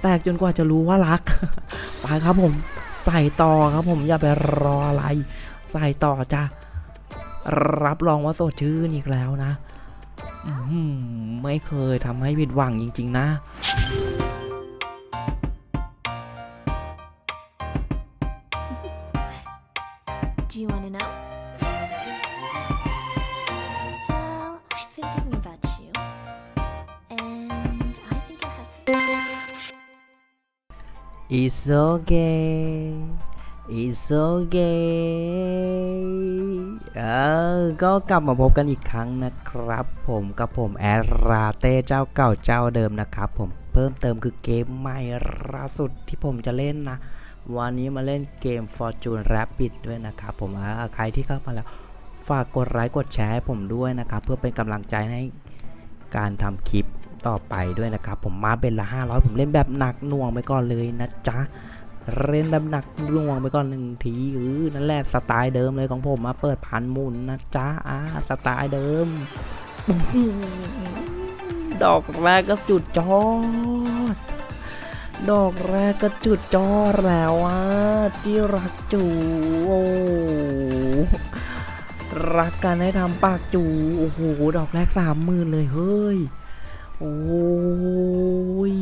แตกจนกว่าจะรู้ว่ารัก ไปครับผม ใส่ต่อครับผมอย่าไปรออะไร ใส่ต่อจ้ะรับรองว่าสดชื่นอีกแล้วนะไม่เคยทำให้ผิดหวังจริง ๆ นะ Do you want to know? It's okay It's okay เออก็กลับมาพบกันอีกครั้งนะครับ ผมกับผมแอดราเต้เจ้าเก่าเจ้าเดิมนะครับ ผมเพิ่มเติมคือเกมใหม่ล่าสุดที่ผมจะเล่นนะ วันนี้มาเล่นเกม Fortune Rapid ด้วยนะครับผมใครที่เข้ามาแล้ว ฝากกดไลค์กดแชร์ให้ผมด้วยนะครับ เพื่อเป็นกำลังใจให้การทำคลิป ต่อไปด้วยนะครับ ผมมาเป็นละ 500 ผมเล่นแบบหนักหน่วงไปก่อนเลยนะจ๊ะเล่นแบบหนักหน่วงไปก่อนหนึ่งทีเออนั่นแหละสไตล์เดิมเลยของผมมาเปิดพันหมุนนะจ๊ะอ่าสไตล์เดิม ดอกแรกก็จุดจอดดอกแรกก็จุดจอดแล้วอะที่รักจูโอ้รักกันให้ทำปากจูโอ้โหดอกแรกสามหมื่นเลยเฮ้ย โอ้ย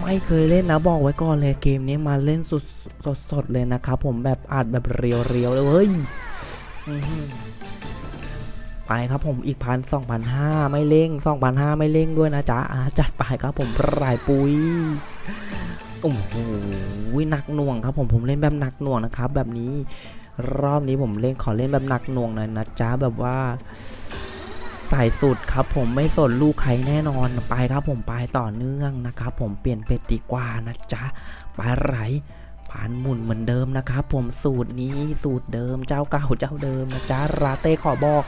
ไม่เคยเล่นนะบอกไว้ก่อนเลยเกมนี้มาเล่นสดสดสดเลยนะครับผมแบบอัดแบบเรียวๆเลยเฮ้ยไปครับผมอีกพันสองพันห้าไม่เร่งสองพันห้าไม่เร่งด้วยนะจ๊ะอาจัดไปครับผมรายปุยโอ้โหหนักหน่วงครับผมผมเล่นแบบหนักหน่วงนะครับ แบบนี้รอบนี้ผมเล่นขอเล่นแบบหนักหน่วงหน่อยนะจ๊ะแบบว่า ใส่สุดครับผมไม่สนลูกใครแน่นอนไปครับผมไปต่อเนื่องนะครับผมเปลี่ยนเป็ดดีกว่านะจ๊ะไปไหลผ่านหมุนเหมือนเดิมนะครับผมสูตรนี้สูตรเดิมเจ้าเก่าเจ้าเดิมนะจ๊ะราเต้ขอบอก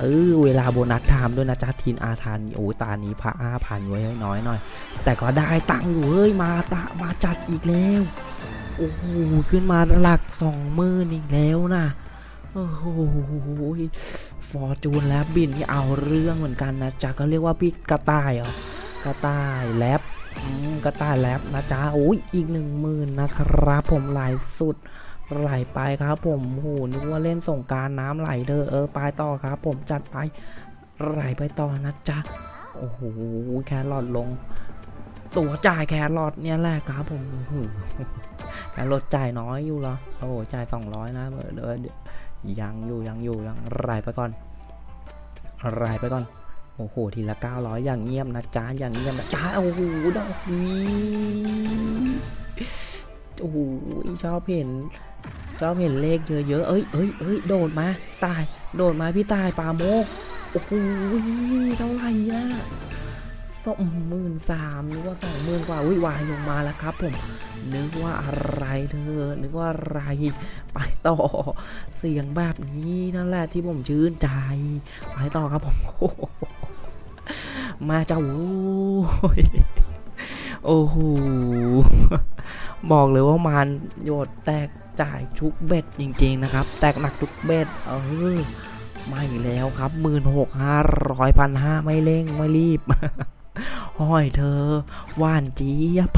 เออเวลาโบนัสไทม์ด้วยนะจ๊ะทีนอาทานโอ้ยตานี้พระอาผ่านไว้ให้น้อยหน่อย แต่ก็ได้ตังค์อยู่เฮ้ยมาตะมาจัดอีกแล้วโอ้โหขึ้นมาหลักสองหมื่นอีกแล้วนะโอ้โห ฟอร์จูนแลบบินที่เอาเรื่องเหมือนกันนะจ๊ะก็เรียกว่าพี่กระต่ายเหรอกระต่ายแลบกระต่ายแลบนะจ๊ะโอ้ยอีกหนึ่งหมื่นนะครับ ผมไหลสุดไหลไปครับผมโอ้โหนึกว่าเล่นส่งการน้ำไหลเด้อเออไปต่อครับ ผมจัดไปไหลไปต่อนะจ๊ะโอ้โหแครอทลง ตัวจ่ายแครอทเนี่ยแหละครับผมแครอทจ่ายน้อยอยู่เหรอโอ้โหจ่ายสองร้อยนะเดี๋ยวเดี๋ ยังอยู่ยังอยู่ยังรายไปก่อนรายไปก่อนโอ้โหทีละ 900 อย่างเงียบนะจ๊ะอย่างเงียบนะจ๊ะโอ้โหดอกนี้โอ้โหชอบเห็นชอบเห็นเลขเยอะๆเอ้ยเอ้ยเอ้ยโดดมาตาย โดดมาพี่ตายปาโมกโอ้โหเท่าไหร่อะ สองหมื่นสามนึกว่าสองหมื่นกว่าอุ้ยวายลงมาแล้วครับ ผมนึกว่าอะไรเธอ นึกว่าอะไรไปต่อเสียงแบบนี้นั่นแหละที่ผมชื่นใจไปต่อครับผมมาจ้าโอ้ยโอ้โหบอกเลยว่ามันโยดแตกจ่ายชุกเบ็ดจริง ๆ นะครับ แตกหนักทุกเบ็ดเออไม่แล้วครับหมื่นหกห้าร้อยพันห้าไม่เร่ง ไม่รีบ ห้อยเธอหวานเจี๊ยบ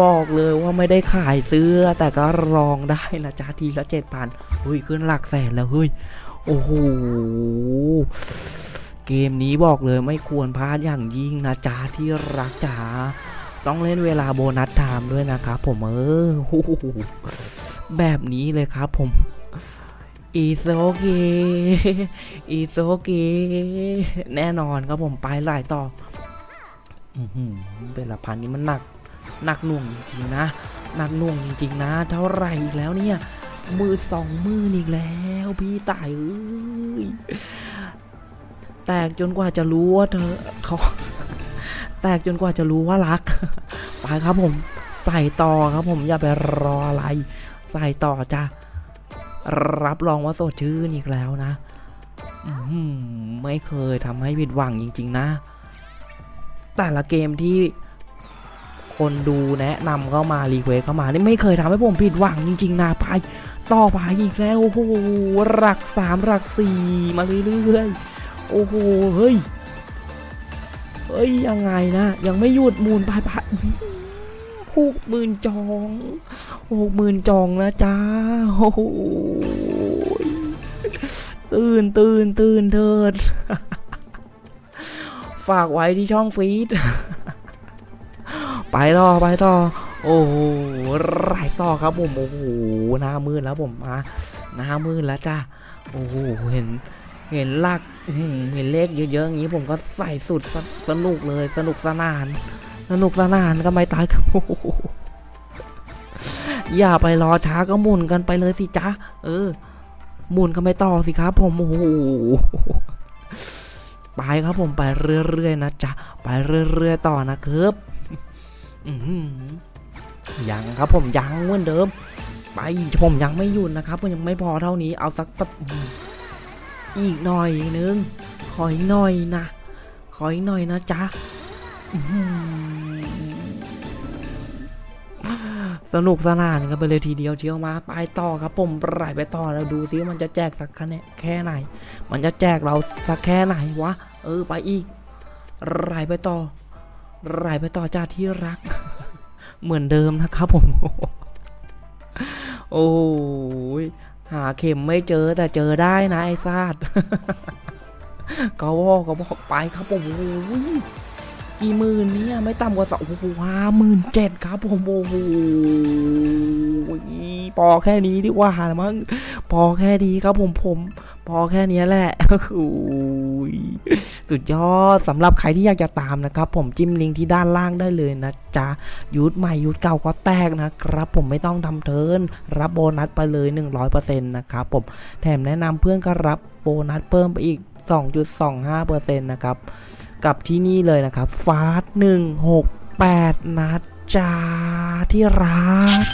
บอกเลยว่าไม่ได้ขายเสื้อ แต่ก็ลองได้นะจ๊ะทีละเจ็ดพันเฮ้ยขึ้นหลักแสนแล้วเฮ้ย โอ้โห เกมนี้บอกเลยไม่ควรพลาดอย่างยิ่งนะจ๊ะที่รักจ๋าต้องเล่นเวลาโบนัสไทม์ด้วยนะครับผมเออโอ้โหแบบนี้เลยครับผม อีโซเกอีโซเกแน่นอนครับผมไปหลายต่อเป็นละพันนี้มันหนัก หนักหน่วงจริงๆนะ หนักหน่วงจริงๆนะ เท่าไหร่อีกแล้วเนี่ย มือสองมืออีกแล้ว พี่ตายเอ้ย แตกจนกว่าจะรู้ว่าเธอเขาแตกจนกว่าจะรู้ว่ารัก ไปครับผม ใส่ต่อครับผมอย่าไปรออะไร ใส่ต่อจ้ะ รับรองว่าสดชื่นอีกแล้วนะไม่เคยทำให้ผิดหวังจริง ๆ นะ แต่ละเกมที่คนดูแนะนำเข้ามารีเควสเข้ามานี่ไม่เคยทำให้ผมผิดหวังจริง ๆ นะไปต่อไปอีกแล้วโอ้โหหลักสามหลักสี่มาเรื่อยๆโอ้โหเฮ้ยเฮ้ยยังไงนะ ยังไม่หยุดมูนไปไป หกหมื่นจองหกหมื่นจองนะจ้าโอ้โหตื่นตื่นตื่นเถิด ฝากไว้ที่ช่องฟีด ไปต่อไปต่อ โอ้โหไรต่อครับผม โอ้โห หน้ามืดแล้วผมมาหน้ามืดแล้วจ้าโอ้โห เห็น เห็นลักเห็นเลขเยอะๆอย่างนี้ผมก็ใส่สุดสสนุกเลย สนุกสนาน สนุกสนานก็ไม่ตายครับอย่าไปรอช้าก็หมุนกันไปเลยสิจ๊ะ เออ หมุนกันไปต่อสิครับ ผม โอ้โห ไปครับผมไปเรื่อยๆนะจ๊ะ ไปเรื่อยๆต่อนะครับยังครับผมยังเหมือนเดิม ไปผมยังไม่หยุดนะครับผมยังไม่พอเท่านี้ เอาสักตับอีกหน่อยนึง ขออีกหน่อยนะ ขออีกหน่อยนะจ๊ะ สนุกสนานกันไปเลยทีเดียวเชียวมาไปต่อครับผมไล่ไปต่อแล้วดูซิว่มันจะแจกสักคะแนนแค่ไหน มันจะแจกเราสักแค่ไหนวะ เออไปอีกไล่ไปต่อไล่ไปต่อจ้าที่รัก เหมือนเดิมนะครับผม โอ้ยหาเข็มไม่เจอแต่เจอได้นะไอ้ซาดก็บอกก็บอกไปครับผมโอ้ย กี่หมื่นเนี่ยไม่ต่ำกว่าสองห้าหมื่นเจ็ดครับผมโอ้โหพอแค่นี้ดีกว่าละมั้งพอแค่นี้ครับผมผม พอแค่นี้แหละโอ้ยสุดยอดสำหรับใครที่อยากจะตามนะครับ ผมจิ้มลิงก์ที่ด้านล่างได้เลยนะจ๊ะยุทธใหม่ยุทธเก่าก็แตกนะครับ ผมไม่ต้องทำเทิร์นรับโบนัสไปเลย 100%นะครับผมแถมแนะนำเพื่อนก็รับโบนัสเพิ่มไปอีก 2.25%นะครับ กับที่นี่เลยนะครับฟาส168นะจ๊ะที่รัก